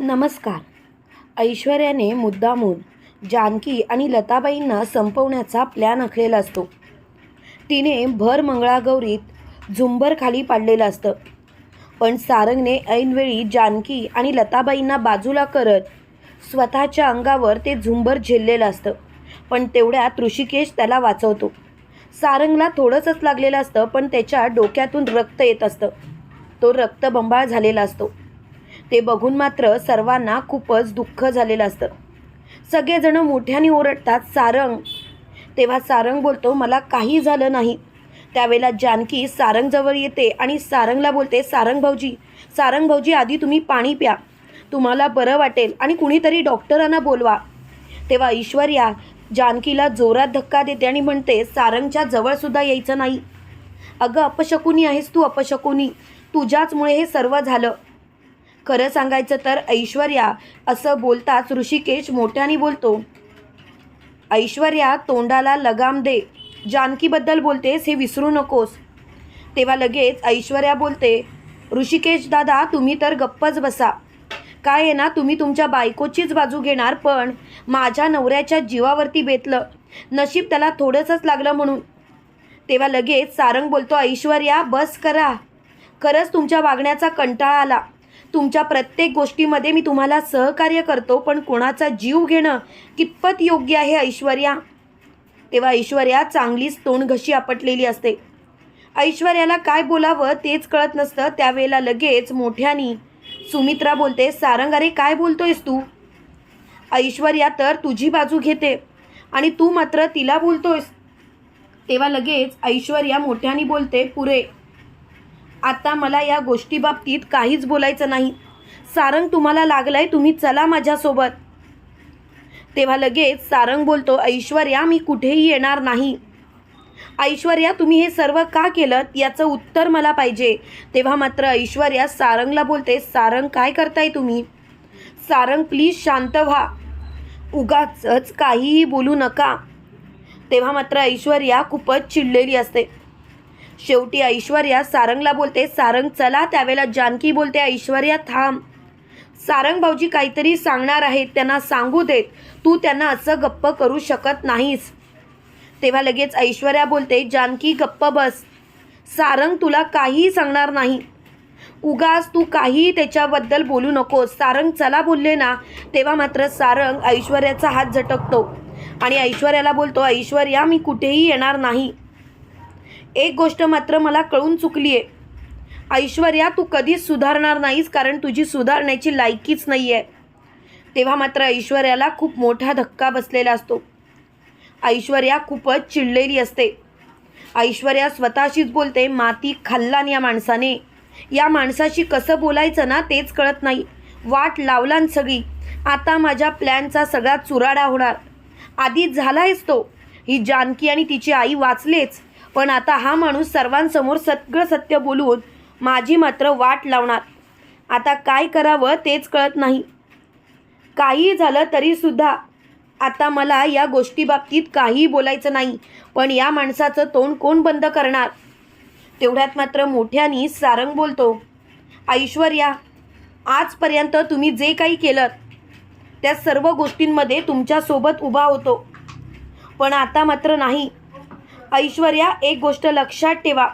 नमस्कार. ऐश्वर्याने मुद्दामून जानकी आणि लताबाईंना संपवण्याचा प्लॅन आखलेला असतो. तिने भर मंगळागौरीत झुंबर खाली पाडलेलं असतं. पण सारंगने ऐनवेळी जानकी आणि लताबाईंना बाजूला करत स्वतःच्या अंगावर ते झुंबर झेललेलं असतं. पण तेवढ्यात ऋषिकेश त्याला वाचवतो. सारंगला थोडंसंच लागलेलं असतं पण त्याच्या डोक्यातून रक्त येत असतं. तो रक्तबंबाळ झालेला असतो. ते बघून मात्र सर्वांना खूपच दुःख झालेलं असतं. सगळेजणं मोठ्याने ओरडतात सारंग. तेव्हा सारंग बोलतो मला काही झालं नाही. त्यावेळेला जानकी सारंगजवळ येते आणि सारंगला बोलते सारंग भाऊजी सारंग भाऊजी आधी तुम्ही पाणी प्या. तुम्हाला बरं वाटेल आणि कुणीतरी डॉक्टरांना बोलवा. तेव्हा ईश्वर्या जानकीला जोरात धक्का देते आणि म्हणते सारंगच्या जवळसुद्धा यायचं नाही. अगं अपशकुनी आहेस तू अपशकुनी. तुझ्याचमुळे हे सर्व झालं. खरं सांगायचं तर ऐश्वर्या असं बोलताच ऋषिकेश मोठ्याने बोलतो ऐश्वर्या तोंडाला लगाम दे. जानकीबद्दल बोलतेस हे विसरू नकोस. तेव्हा लगेच ऐश्वर्या बोलते ऋषिकेश दादा तुम्ही तर गप्पच बसा. काय आहे ना तुम्ही तुमच्या बायकोचीच बाजू घेणार पण माझ्या नवऱ्याच्या जीवावरती बेतलं. नशीब त्याला थोडंसंच लागलं म्हणून. तेव्हा लगेच सारंग बोलतो ऐश्वर्या बस करा. खरंच तुमच्या वागण्याचा कंटाळा आला. तुमच्या प्रत्येक गोष्टीमध्ये मी तुम्हाला सहकार्य करतो पण कोणाचा जीव घेणं कितपत योग्य आहे ऐश्वर्या? तेव्हा ऐश्वर्या चांगलीच तोंड घशी आपटलेली असते. ऐश्वर्याला काय बोलावं तेच कळत नसतं. त्यावेळेला लगेच मोठ्यानी सुमित्रा बोलते सारंग अरे काय बोलतोयस तू? ऐश्वर्या तर तुझी बाजू घेते आणि तू मात्र तिला बोलतोयस. तेव्हा लगेच ऐश्वर्या मोठ्याने बोलते पुरे आता मला या गोष्टीबाबतीत काहीच बोलायचं नाही. सारंग तुम्हाला लागलाय तुम्ही चला माझ्यासोबत. तेव्हा लगेच सारंग बोलतो ऐश्वर्या मी कुठेही येणार नाही. ऐश्वर्या तुम्ही हे सर्व का केलं याचं उत्तर मला पाहिजे. तेव्हा मात्र ऐश्वर्या सारंगला बोलते सारंग काय करताय तुम्ही? सारंग प्लीज शांत व्हा. उगाच काहीही बोलू नका. तेव्हा मात्र ऐश्वर्या खूपच चिडलेली असते. शेवटी ऐश्वर्या सारंगला बोलते सारंग चला त्यावेळेला जानकी बोलते ऐश्वर्या थांब. सारंग भाऊजी काहीतरी सांगणार आहेत त्यांना सांगू देत. तू त्यांना असं गप्प करू शकत नाहीस. तेव्हा लगेच ऐश्वर्या बोलते जानकी गप्प बस. सारंग तुला काहीही सांगणार नाही. उगास तू काही त्याच्याबद्दल बोलू नकोस. सारंग चला बोलले ना तेव्हा मात्र सारंग ऐश्वर्याचा हात झटकतो आणि ऐश्वर्याला बोलतो ऐश्वर्या मी कुठेही येणार नाही. एक गोष्ट मात्र मला कळून चुकली आहे ऐश्वर्या तू कधीच सुधारणार नाहीस कारण तुझी सुधारण्याची लायकीच नाही आहे तेव्हा मात्र ऐश्वर्याला खूप मोठा धक्का बसलेला असतो. ऐश्वर्या खूपच चिडलेली असते. ऐश्वर्या स्वतःशीच बोलते माती खाल्लान या माणसाने. या माणसाशी कसं बोलायचं ना तेच कळत नाही. वाट लावलान सगळी. आता माझ्या प्लॅनचा सगळा चुराडा होणार. आधी झालायच तो. ही जानकी आणि तिची आई वाचलेच. पण आता हा माणूस सर्वांसमोर सगळं सत्य बोलून माझी मात्र वाट लावणार. आता काय करावं तेच कळत नाही. काही झालं तरीसुद्धा आता मला या गोष्टीबाबतीत काही बोलायचं नाही पण या माणसाचं तोंड कोण बंद करणार? तेवढ्यात मात्र मोठ्यानी सारंग बोलतो ऐश्वर्या आजपर्यंत तुम्ही जे काही केलं त्या सर्व गोष्टींमध्ये तुमच्यासोबत उभा होतो. पण आता मात्र नाही. ऐश्वर्या एक गोष्ट लक्षात ठेवा.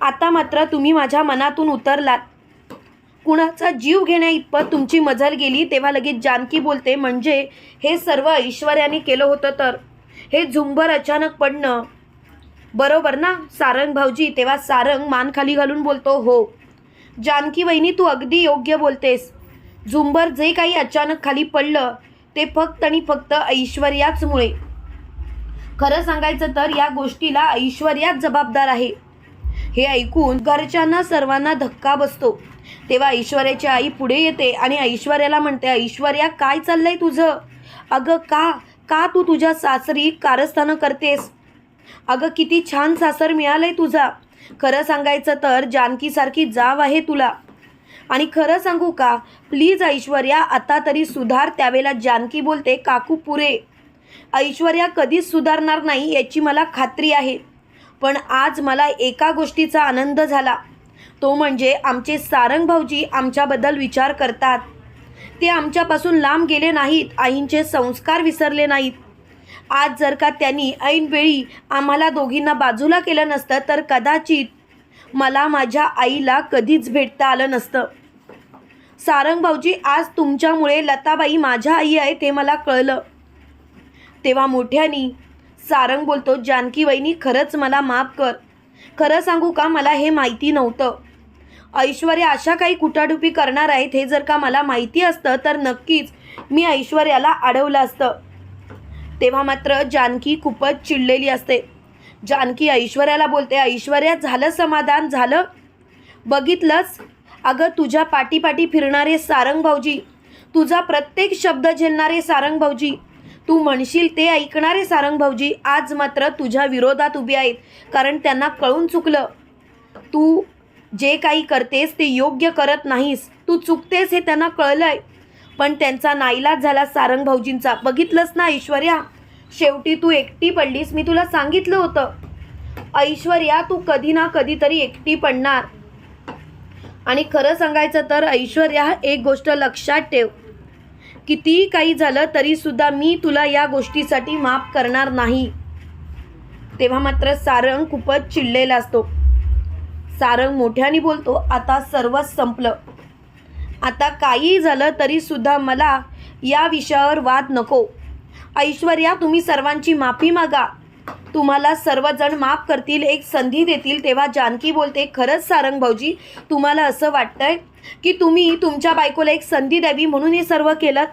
आता मात्र तुम्ही माझ्या मनातून उतरलात. कुणाचा जीव घेण्या इतपत तुमची मजल गेली तेव्हा लगेच जानकी बोलते म्हणजे हे सर्व ऐश्वर्याने केलं होतं तर? हे झुंबर अचानक पडणं? बरोबर ना सारंग भाऊजी तेव्हा सारंग मान खाली घालून बोलतो हो. जानकी वहिनी तू अगदी योग्य बोलतेस. झुंबर जे काही अचानक खाली पडलं ते फक्त आणि फक्त ऐश्वर्याचमुळे. खरं सांगायचं तर या गोष्टीला ऐश्वर्याच जबाबदार आहे. हे ऐकून घरच्यांना सर्वांना धक्का बसतो. तेव्हा ऐश्वर्याची आई पुढे येते आणि ऐश्वर्याला म्हणते ऐश्वर्या काय चाललंय तुझं? अगं का का तू तुझ्या सासरी कारस्थानं करतेस? अगं किती छान सासर मिळालंय तुझा. खरं सांगायचं तर जानकीसारखी जाव आहे तुला. आणि खरं सांगू का? प्लीज ऐश्वर्या आता तरी सुधार त्यावेळेला जानकी बोलते काकू पुरे ऐश्वर्या कधीच सुधारणार नाही याची मला खात्री आहे. पण आज मला एका गोष्टीचा आनंद झाला. तो म्हणजे आमचे सारंग भाऊजी आमच्याबद्दल विचार करतात. ते आमच्यापासून लांब गेले नाहीत आईंचे संस्कार विसरले नाहीत. आज जर का त्यांनी ऐनवेळी आम्हाला दोघींना बाजूला केलं नसतं तर कदाचित मला माझ्या आईला कधीच भेटता आलं नसतं. सारंग भाऊजी आज तुमच्यामुळे लताबाई माझ्या आई आहे ते मला कळलं. तेव्हा मोठ्यानी सारंग बोलतो जानकी वहिनी खरंच मला माफ कर. खरं सांगू का मला हे माहिती नव्हतं. ऐश्वर्या अशा काही कुटाडुपी करणार आहेत हे जर का मला माहिती असतं तर नक्कीच मी ऐश्वर्याला अडवलं असतं. तेव्हा मात्र जानकी खूपच चिडलेली असते. जानकी ऐश्वर्याला बोलते ऐश्वर्या झालं समाधान झालं. बघितलंच अगं तुझ्या पाठीपाठी फिरणारे सारंग भाऊजी तुझा प्रत्येक शब्द झेलणारे सारंग भाऊजी तू म्हणशील ते ऐकणारे सारंग भाऊजी आज मात्र तुझ्या विरोधात उभे आहेत कारण त्यांना कळून चुकलं. तू जे काही करतेस ते योग्य करत नाहीस. तू चुकतेस हे त्यांना कळलंय. पण त्यांचा नाईलाज झाला सारंग भाऊजींचा बघितलंस ना ऐश्वर्या? शेवटी तू एकटी पडलीस मी तुला सांगितलं होतं. ऐश्वर्या तू कधी ना कधीतरी एकटी पडणार. आणि खरं सांगायचं तर ऐश्वर्या एक गोष्ट लक्षात ठेव. कितीही काही झालं तरीसुद्धा मी तुला या गोष्टीसाठी माफ करणार नाही. तेव्हा मात्र सारंग खूपच चिडलेला असतो. सारंग मोठ्याने बोलतो आता सर्वच संपलं. आता काही झालं तरीसुद्धा मला या विषयावर वाद नको. ऐश्वर्या तुम्ही सर्वांची माफी मागा. तुम्हाला सर्वजण माफ करतील एक संधी देतील. तेव्हा जानकी बोलते खरंच सारंग भाऊजी तुम्हाला असं वाटतंय की तुम्ही तुमच्या बायकोला एक संधी द्यावी म्हणून हे सर्व केलं?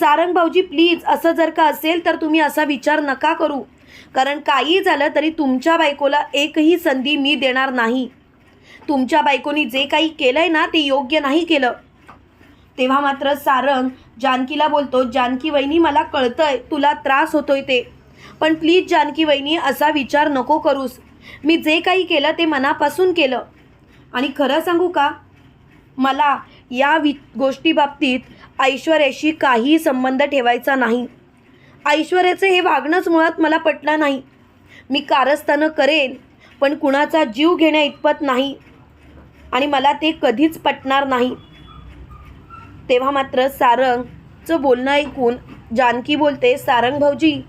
सारंग भाऊजी प्लीज असं जर का असेल तर तुम्ही असा विचार नका करू. कारण काही झालं तरी तुमच्या बायकोला एकही संधी मी देणार नाही. तुमच्या बायकोनी जे काही केलं आहे ना ते योग्य नाही केलं. तेव्हा मात्र सारंग जानकीला बोलतो जानकी वहिनी मला कळतंय तुला त्रास होतोय ते. पण प्लीज जानकी वहिनी असा विचार नको करूस. मी जे काही केलं ते मनापासून केलं. आणि खरं सांगू का? मला या वि गोष्टीबाबतीत ऐश्वर्याशी काही संबंध ठेवायचा नाही. ऐश्वर्याचं हे वागणंच मुळात मला पटलं नाही. मी कारस्थानं करेन पण कुणाचा जीव घेण्या इतपत नाही. आणि मला ते कधीच पटणार नाही. तेव्हा मात्र सारंगचं बोलणं ऐकून जानकी बोलते सारंग भाऊजी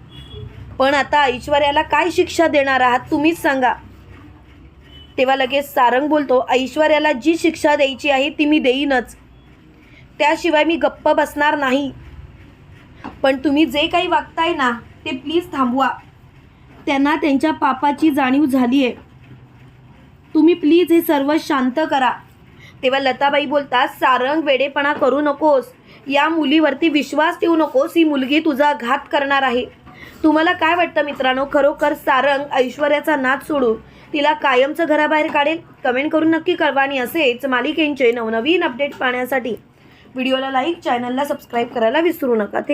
पण आता ऐश्वर्याला काय शिक्षा देणार आहात तुम्हीच सांगा. तेव्हा लगेच सारंग बोलतो ऐश्वर्याला जी शिक्षा द्यायची आहे ती मी देईनच. त्याशिवाय मी गप्प बसणार नाही. पण तुम्ही जे काही वागताय ना ते प्लीज थांबवा. त्यांना त्यांच्या पापाची जाणीव झाली आहे तुम्ही प्लीज हे सर्व शांत करा. तेव्हा लताबाई बोलतात सारंग वेडेपणा करू नकोस. या मुलीवरती विश्वास ठेवू नकोस. ही मुलगी तुझा घात करणार आहे. तुम्हाला काय वाटतं मित्रांनो? खरोखर सारंग ऐश्वर्याचा नाद सोडून तिला कायमचं घराबाहेर काढेल. कमेंट करून नक्की कळवा आणि असेच मालिकेंचे नवनवीन अपडेट पाहण्यासाठी व्हिडिओला लाईक चॅनलला सबस्क्राईब करायला विसरू नका. ते